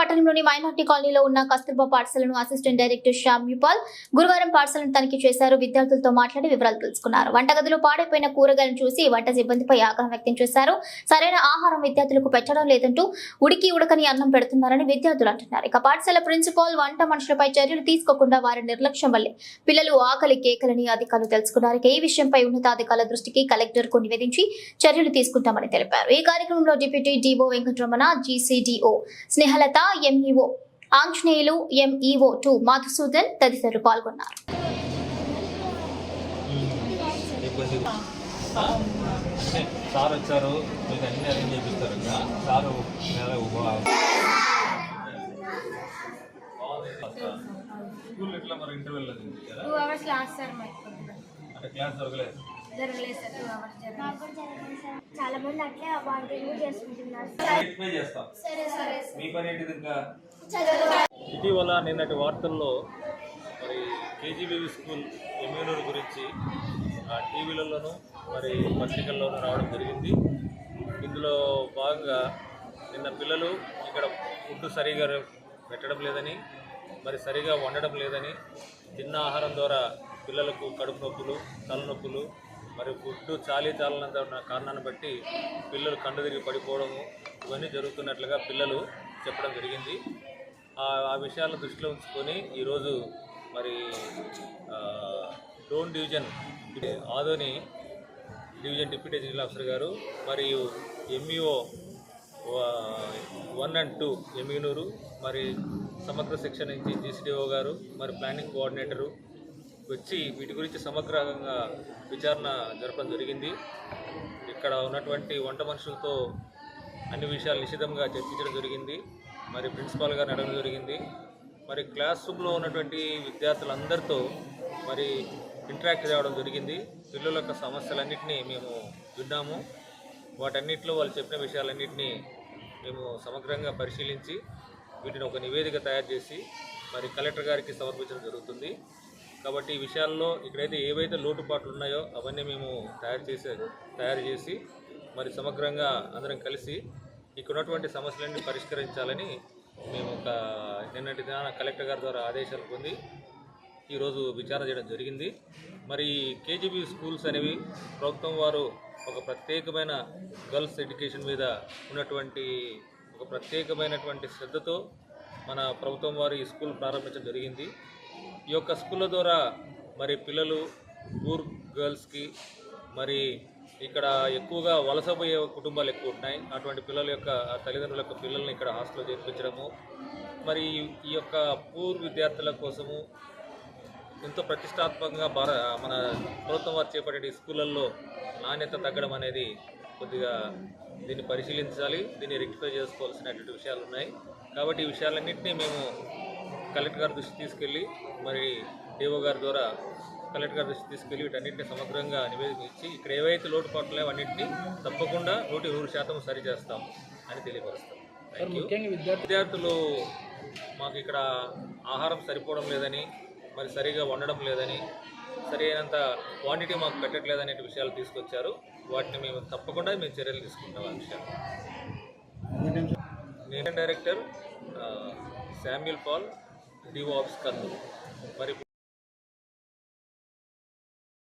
పట్టణంలోని మైనార్టీ కాలనీలో ఉన్న కస్తూర్బా పాఠశాలను అసిస్టెంట్ డైరెక్టర్ శ్యామ్ యుపాల్ గురువారం పాఠశాలను తనిఖీ చేశారు. విద్యార్థులతో మాట్లాడి వివరాలు తెలుసుకున్నారు. వంటగదిలో పాడైపోయిన కూరగాయలను చూసి వంట సిబ్బందిపై ఆగ్రహం వ్యక్తం చేశారు. సరైన ఆహారం విద్యార్థులకు పెట్టడం లేదంటూ ఉడికి ఉడకని అన్నం పెడుతున్నారని విద్యార్థులు అంటున్నారు. ఇక పాఠశాల ప్రిన్సిపాల్ వంట మనుషులపై చర్యలు తీసుకోకుండా వారి నిర్లక్ష్యం వల్లే పిల్లలు ఆకలి కేకలని అధికారులు తెలుసుకున్నారు. ఈ విషయంపై ఉన్నతాధికారుల దృష్టికి కలెక్టర్కు నివేదించి చర్యలు తీసుకుంటామని తెలిపారు. ఈ కార్యక్రమంలో deputy DO Venkataramana GCDO Snehalatha MEO Anjaneyulu MEO two Madhusudan తదితరులు పాల్గొన్నారు. సార్ వచ్చారు. మీకు అన్ని అరేంజ్ చేపిస్తారు ఇంకా సారు నెల స్కూల్ ఎట్లా మరి. అంటే క్లాస్ జరగలేదు జరగలేదు సార్ టూ అవర్స్ జరగలేదు చాలా మంది అట్లే వాంటింగ్ చేసుకుంటున్నారు ఎక్స్ప్లెయిన్ చేస్తాం. సరే సరే మీ పని ఏంటిది ఇంకా? చదువు ఇటీవల నిన్నటి వార్తల్లో మరి కేజీబీవీ స్కూల్ ఎమ్యూనూరు గురించి ఆ టీవీలలోనూ మరి పత్రికల్లోనూ రావడం జరిగింది. ఇందులో భాగంగా నిన్న పిల్లలు ఇక్కడ ఫుడ్ సరిగా పెట్టడం లేదని మరి సరిగా వండడం లేదని తిన్న ఆహారం ద్వారా పిల్లలకు కడుపు నొప్పులు తలనొప్పులు మరి గుడ్డు చాలీ చాలనంత ఉన్న కారణాన్ని బట్టి పిల్లలు కండు తిరిగి పడిపోవడము ఇవన్నీ జరుగుతున్నట్లుగా పిల్లలు చెప్పడం జరిగింది. ఆ ఆ విషయాలను దృష్టిలో ఉంచుకొని ఈరోజు మరి Dhone division Adoni division deputy general officer గారు మరియు ఎంఈఓ వన్ అండ్ టూ ఎమ్యూనూరు మరి సమగ్ర శిక్షణ నుంచి జీసీడీఓ గారు మరి ప్లానింగ్ కోఆర్డినేటరు వచ్చి వీటి గురించి సమగ్రంగా విచారణ జరపడం జరిగింది. ఇక్కడ ఉన్నటువంటి వంట మనుషులతో అన్ని విషయాలు నిశ్చితంగా చర్చించడం జరిగింది. మరి ప్రిన్సిపాల్ గారు అడగడం జరిగింది. మరి క్లాస్ రూమ్లో ఉన్నటువంటి విద్యార్థులందరితో మరి ఇంటరాక్ట్ చేయడం జరిగింది. పిల్లల యొక్క సమస్యలన్నింటినీ మేము విన్నాము. వాటన్నిటిలో వాళ్ళు చెప్పిన విషయాలన్నింటినీ మేము సమగ్రంగా పరిశీలించి వీటిని ఒక నివేదిక తయారు చేసి మరి కలెక్టర్ గారికి సమర్పించడం జరుగుతుంది. కాబట్టి ఈ విషయాల్లో ఇక్కడైతే ఏవైతే లోటుపాట్లు ఉన్నాయో అవన్నీ మేము తయారు చేసే తయారు చేసి మరి సమగ్రంగా అందరం కలిసి ఇక్కడ ఉన్నటువంటి సమస్యలన్నీ పరిష్కరించాలని మేము ఒక నిన్నటి దినాన కలెక్టర్ గారి ద్వారా ఆదేశాలు పొంది ఈరోజు విచారణ చేయడం జరిగింది. మరి కేజీబీ స్కూల్స్ అనేవి ప్రభుత్వం వారు ఒక ప్రత్యేకమైన గర్ల్స్ ఎడ్యుకేషన్ మీద ఉన్నటువంటి ఒక ప్రత్యేకమైనటువంటి శ్రద్ధతో మన ప్రభుత్వం వారు ఈ స్కూల్ ప్రారంభించడం జరిగింది. ఈ యొక్క స్కూళ్ళ ద్వారా మరి పిల్లలు పూర్ గర్ల్స్కి మరి ఇక్కడ ఎక్కువగా వలసపోయే కుటుంబాలు ఎక్కువ ఉన్నాయి అటువంటి పిల్లల యొక్క తల్లిదండ్రుల యొక్క పిల్లల్ని ఇక్కడ హాస్టల్లో చేర్పించడము. మరి ఈ యొక్క పూర్ విద్యార్థుల కోసము ఎంతో ప్రతిష్టాత్మకంగా భార మన ప్రభుత్వం వారు చేపట్టే స్కూళ్ళల్లో నాణ్యత తగ్గడం అనేది కొద్దిగా దీన్ని పరిశీలించాలి. దీన్ని రెక్టిఫై చేసుకోవాల్సినటువంటి విషయాలు ఉన్నాయి. కాబట్టి ఈ విషయాలన్నింటినీ మేము కలెక్టర్ గారి దృష్టి తీసుకెళ్ళి మరి డిఓ గారి ద్వారా కలెక్టర్ గారి దృష్టి తీసుకెళ్ళి వీటన్నింటినీ సమగ్రంగా నివేదిక ఇచ్చి ఇక్కడ ఏవైతే లోటుపాట్లు ఉన్నాయో అన్నింటినీ తప్పకుండా నూటి నూరు శాతం సరి చేస్తాం అని తెలియపరుస్తాం. థ్యాంక్ యూ విద్యార్థులు మాకు ఇక్కడ ఆహారం సరిపోవడం లేదని మరి సరిగా వండడం లేదని సరైనంత క్వాంటిటీ మాకు పెట్టట్లేదనే విషయాలు తీసుకొచ్చారు. వాటిని మేము తప్పకుండా మేము చర్యలు తీసుకుంటాం ఆ విషయాలు. నేను డైరెక్టర్? శామ్యుల్ పాల్ डिवॉप्स कर लो